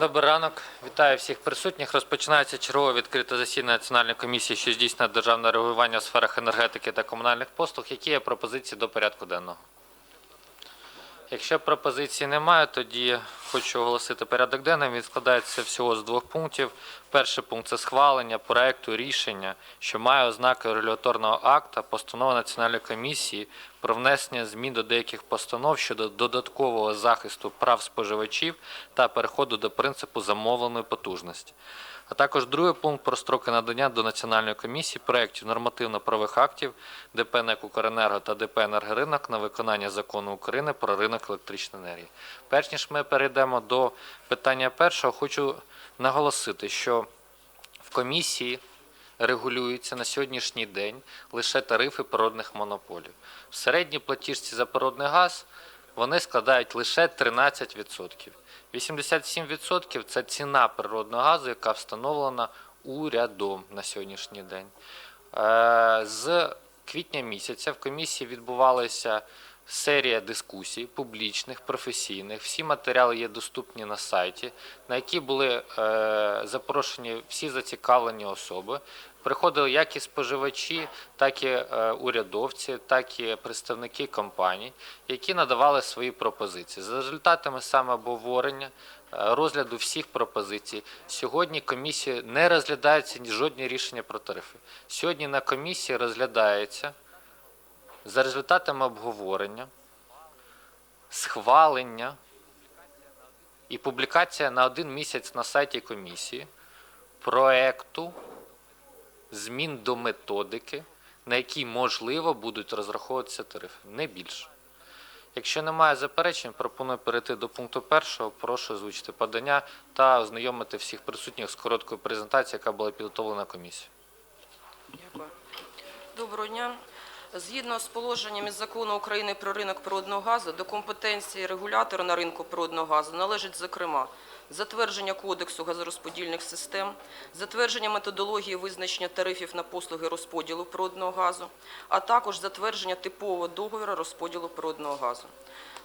Добрий ранок. Вітаю всіх присутніх. Розпочинається чергове відкрите засідання Національної комісії, що здійснює державне регулювання у сферах енергетики та комунальних послуг. Які є пропозиції до порядку денного? Якщо пропозицій немає, тоді хочу оголосити порядок денним. Він складається всього з двох пунктів. Перший пункт це схвалення проекту рішення, що має ознаки регуляторного акта постанови Національної комісії про внесення змін до деяких постанов щодо додаткового захисту прав споживачів та переходу до принципу замовленої потужності. А також другий пункт про строки надання до Національної комісії проєктів нормативно-правових актів ДП НЕК «Укренерго» та ДП «Енергоринок» на виконання закону України про ринок електричної енергії. Перш ніж ми перейдемо до питання першого, хочу наголосити, що в комісії регулюються на сьогоднішній день лише тарифи природних монополій. В середній платіжці за природний газ вони складають лише 13%. 87% – це ціна природного газу, яка встановлена урядом на сьогоднішній день. Е, З квітня місяця в комісії відбувалася серія дискусій публічних, професійних. Всі матеріали є доступні на сайті, на які були е, запрошені всі зацікавлені особи. Приходили як і споживачі, так і е, урядовці, так і представники компаній, які надавали свої пропозиції. За результатами саме обговорення, е, розгляду всіх пропозицій, сьогодні комісії не розглядаються ні жодні рішення про тарифи. Сьогодні на комісії розглядається за результатами обговорення, схвалення і публікація на один місяць на сайті комісії проекту змін до методики, на якій можливо будуть розраховуватися тарифи, не більше. Якщо немає заперечень, пропоную перейти до пункту першого. Прошу озвучити подання та ознайомити всіх присутніх з короткою презентацією, яка була підготовлена комісією. Доброго дня. Згідно з положеннями закону України про ринок природного газу, до компетенції регулятора на ринку природного газу належить, зокрема, затвердження кодексу газорозподільних систем, затвердження методології визначення тарифів на послуги розподілу природного газу, а також затвердження типового договору розподілу природного газу.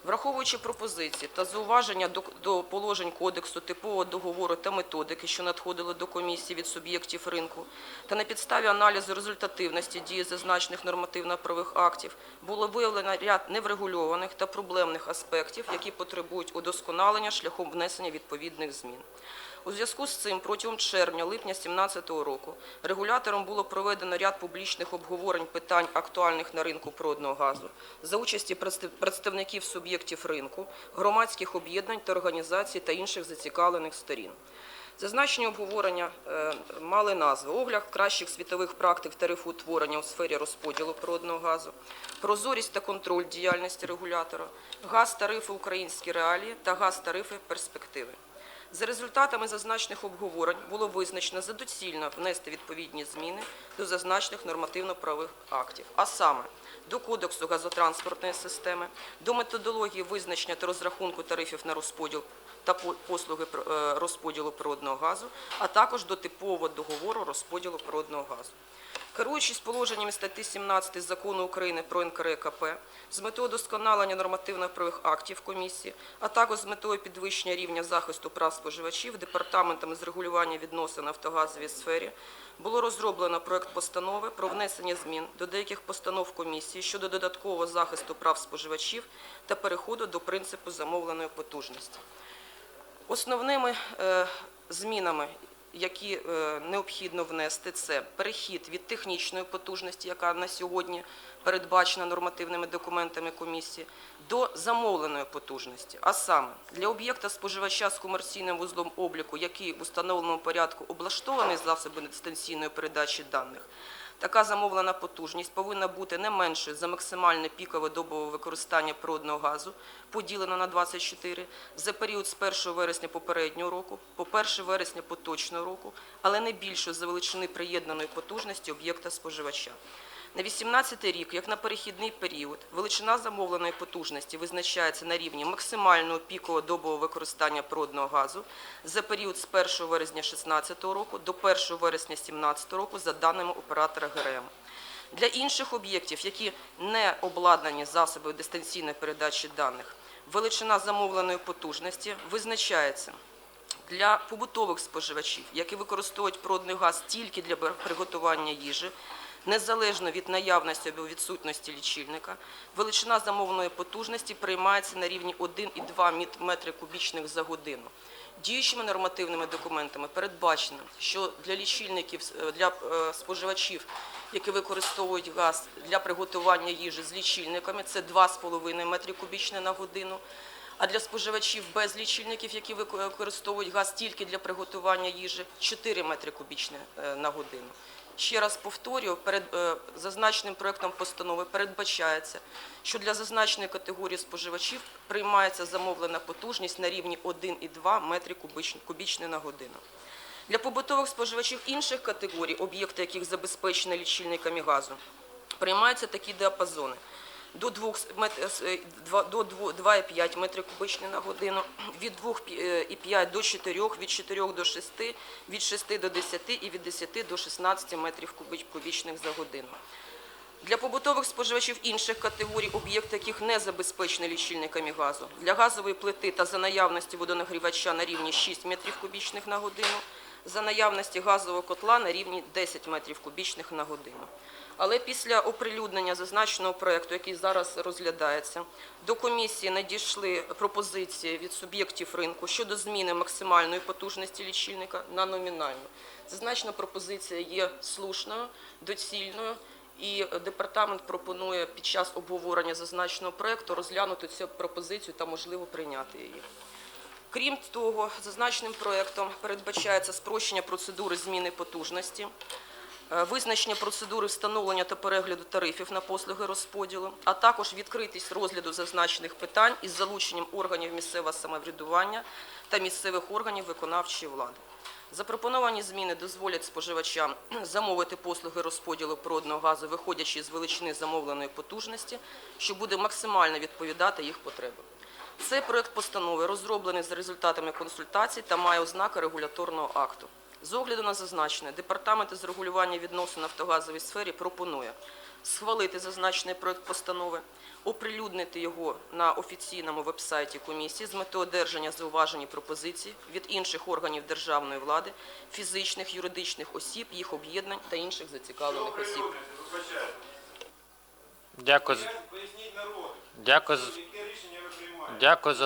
Враховуючи пропозиції та зауваження до, положень кодексу, типового договору та методики, що надходили до комісії від суб'єктів ринку, та на підставі аналізу результативності дії зазначених нормативно-правих актів було виявлено ряд неврегульованих та проблемних аспектів, які потребують удосконалення шляхом внесення відповідних змін. У зв'язку з цим протягом червня-липня 2017 року регулятором було проведено ряд публічних обговорень питань актуальних на ринку природного газу за участі представників суб'єктів ринку, громадських об'єднань та організацій та інших зацікавлених сторін. Зазначені обговорення е, мали назви «Огляд кращих світових практик тарифоутворення у сфері розподілу природного газу», «Прозорість та контроль діяльності регулятора», «Газ-тарифи українські реалії» та «Газ-тарифи перспективи». За результатами зазначених обговорень було визначено за доцільно внести відповідні зміни до зазначених нормативно-правових актів, а саме до Кодексу газотранспортної системи, до методології визначення та розрахунку тарифів на розподіл та по- послуги е, розподілу природного газу, а також до типового договору розподілу природного газу. Керуючись положеннями статті 17 Закону України про НКРЕКП, з метою досконалення нормативно-правових актів комісії, а також з метою підвищення рівня захисту прав споживачів департаментами з регулювання відносин в нафтогазовій сфері було розроблено проект постанови про внесення змін до деяких постанов комісії щодо додаткового захисту прав споживачів та переходу до принципу замовленої потужності. Основними е, змінами, які е, необхідно внести, це перехід від технічної потужності, яка на сьогодні передбачена нормативними документами комісії, до замовленої потужності. А саме для об'єкта споживача з комерційним вузлом обліку, який в установленому порядку облаштований засоби дистанційної передачі даних, Така замовлена потужність повинна бути не меншою за максимальне пікове добове використання природного газу, поділено на 24, за період з 1 вересня попереднього року по 1 вересня поточного року, але не більшою за величини приєднаної потужності об'єкта споживача. На 18 рік, як на перехідний період, величина замовленої потужності визначається на рівні максимального пікового добового використання природного газу за період з 1 вересня 2016 року до 1 вересня 2017 року за даними оператора ГРМ. Для інших об'єктів, які не обладнані засобами дистанційної передачі даних, величина замовленої потужності визначається Для побутових споживачів, які використовують природний газ тільки для приготування їжі, незалежно від наявності або відсутності лічильника, величина замовленої потужності приймається на рівні 1,2 метри кубічних за годину. Діючими нормативними документами передбачено, що для лічильників, е, для е, споживачів, які використовують газ для приготування їжі з лічильниками, це 2,5 метри кубічні на годину. А для споживачів без лічильників, які використовують газ тільки для приготування їжі, 4 метри кубічні е, на годину. Ще раз повторюю, перед е, зазначеним проектом постанови передбачається, що для зазначеної категорії споживачів приймається замовлена потужність на рівні 1,2 метри кубічні, на годину. Для побутових споживачів інших категорій, об'єкти яких забезпечені лічильниками газу, приймаються такі діапазони. До 2 мет- е, два- до 2,5 метрів кубичні на годину, від 2,5 до 4, від 4 до 6, від 6 до 10 і від 10 до 16 метрів кубічних за годину. Для побутових споживачів інших категорій, об'єкти яких не забезпечені лічильниками газу, для газової плити та за наявності водонагрівача на рівні 6 метрів кубічних на годину, за наявності газового котла на рівні 10 метрів кубічних на годину. Але після оприлюднення зазначеного проекту, який зараз розглядається, до комісії надійшли пропозиції від суб'єктів ринку щодо зміни максимальної потужності лічильника на номінальну. Зазначена пропозиція є слушною, доцільною. І департамент пропонує під час обговорення зазначеного проекту розглянути цю пропозицію та можливо прийняти її. Крім того, зазначеним проектом передбачається спрощення процедури зміни потужності, визначення процедури встановлення та перегляду тарифів на послуги розподілу, а також відкритість розгляду зазначених питань із залученням органів місцевого самоврядування та місцевих органів виконавчої влади. Запропоновані зміни дозволять споживачам замовити послуги розподілу природного газу, виходячи з величини замовленої потужності, що буде максимально відповідати їх потребам. Цей проект постанови розроблений за результатами консультацій та має ознаки регуляторного акту. З огляду на зазначене, Департамент із регулювання відносин нафтогазовій сфері пропонує схвалити зазначений проект постанови, оприлюднити його на офіційному вебсайті комісії з метою одержання зауважень і пропозицій від інших органів державної влади, фізичних, юридичних осіб, їх об'єднань та інших зацікавлених осіб. Дякую, з- дякую, яке рішення ви приймаєте. дякую за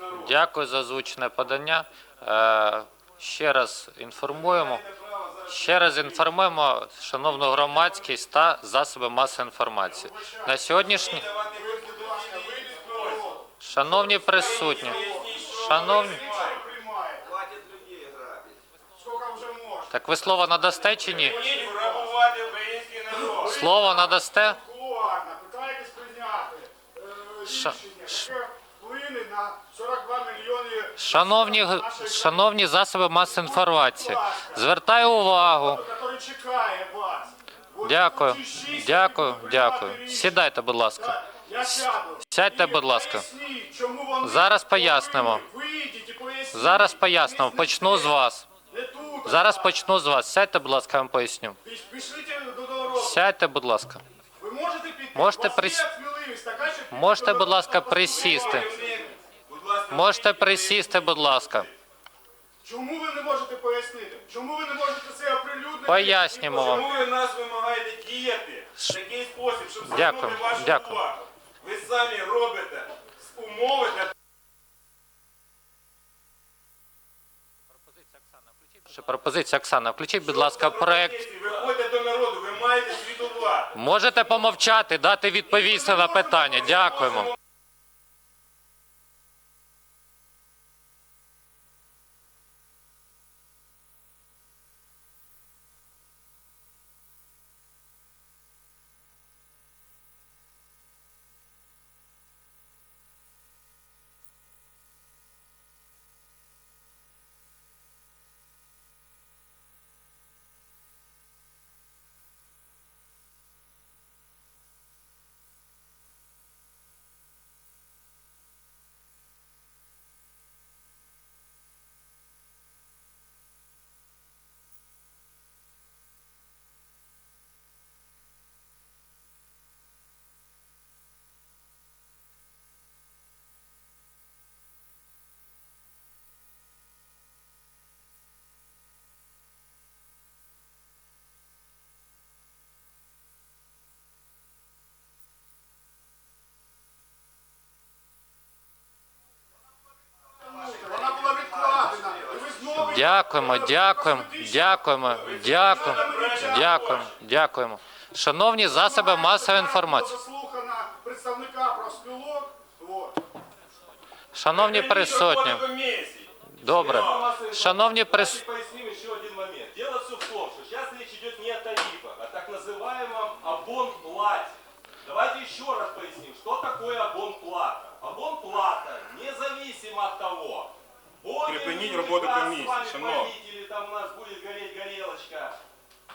народу. Дякую за озвучене подання. Ще раз інформуємо. Ще раз інформуємо шановну громадськість та засоби масової інформації. На сьогоднішній шановні присутні, шановні, так ви слово надасте чи ні? Слово надасте? Кулуарно, на 42 мільйони Шановні, шановні засоби масової інформації, звертаю увагу. Дякую, дякую, дякую. Сідайте, будь ласка. Сядьте, будь ласка. Зараз пояснимо. Зараз пояснимо. Почну з вас. Зараз почну з вас. Сядьте, будь ласка, я вам поясню. Сядьте, будь ласка. Можете прис- Можете, будь ласка, присісти. Можете присісти, будь ласка. Чому ви не можете пояснити? Чому ви не можете це оприлюднити? Пояснюємо вам. чому ви нас вимагаєте діяти в такий спосіб, щоб Дякую, звернути вашу дякую. увагу? Ви самі робите умови для Ще пропозиція Оксана, включіть, будь ласка, проект. Виходьте до народу, ви маєте звітувати. Можете помовчати, дати відповідь на питання. Дякуємо. Дякуємо, дякуємо, дякуємо, дякуємо, дякуємо, дякуємо. Шановні засоби масової інформації, представника шановні присутні, добре. Шановні присутні. Давайте еще раз поясним, что такое абонплата. Абонплата независимо от того, будем Припинить ли работу газ комиссии, с вами шановні. полить, или там у нас будет гореть горелочка,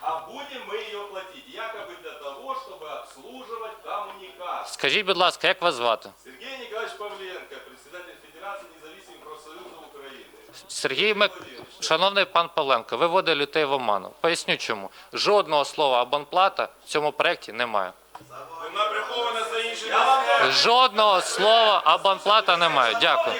а будем мы ее платить, якобы для того, чтобы обслуживать коммуникацию. Скажіть, будь ласка, як вас звати? Сергей Николаевич Павленко, председатель Федерации независимых профсоюзов Украины. Сергій Мик... Шановний пан Павленко, ви вводите людей в оману. Поясню чому. Жодного слова абонплата в цьому проєкті немає. Вона прихована за іншим Я вам місцем. Жодного слова абонплата немає. Дякую.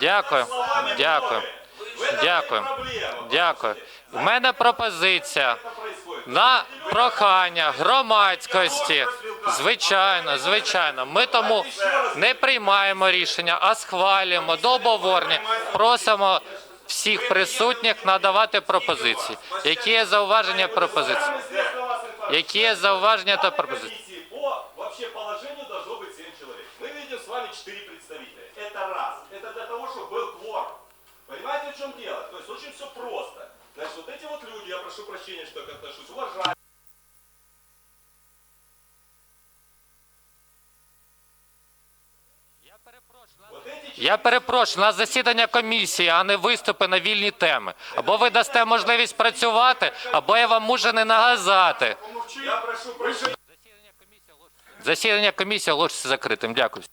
Дякую. словами Дякую. море. В этом Дякую. нет проблемы. Дякую. У мене пропозиція Это происходит. на прохання громадськості. Звичайно, звичайно. Ми тому не приймаємо рішення, а схвалюємо до обговорення. Просимо всіх присутніх надавати пропозиції. Які є зауваження пропозиції? Самое средство массовой информации. Які є зауваження та В пропозиції? 4 представителя. Это раз. Это для того, чтобы был кворум. Понимаете, в чем дело? То есть очень все просто. Значит, вот эти вот люди, я прошу прощения, что я к отношусь, уважаю. Вот эти Я перепрошую, у нас засідання комісії, а не виступи на вільні теми. Або ви дасте можливість працювати, або я вам можу не наказати. Я прошу прощения. Засідання комісії оголошується закритим. Дякую.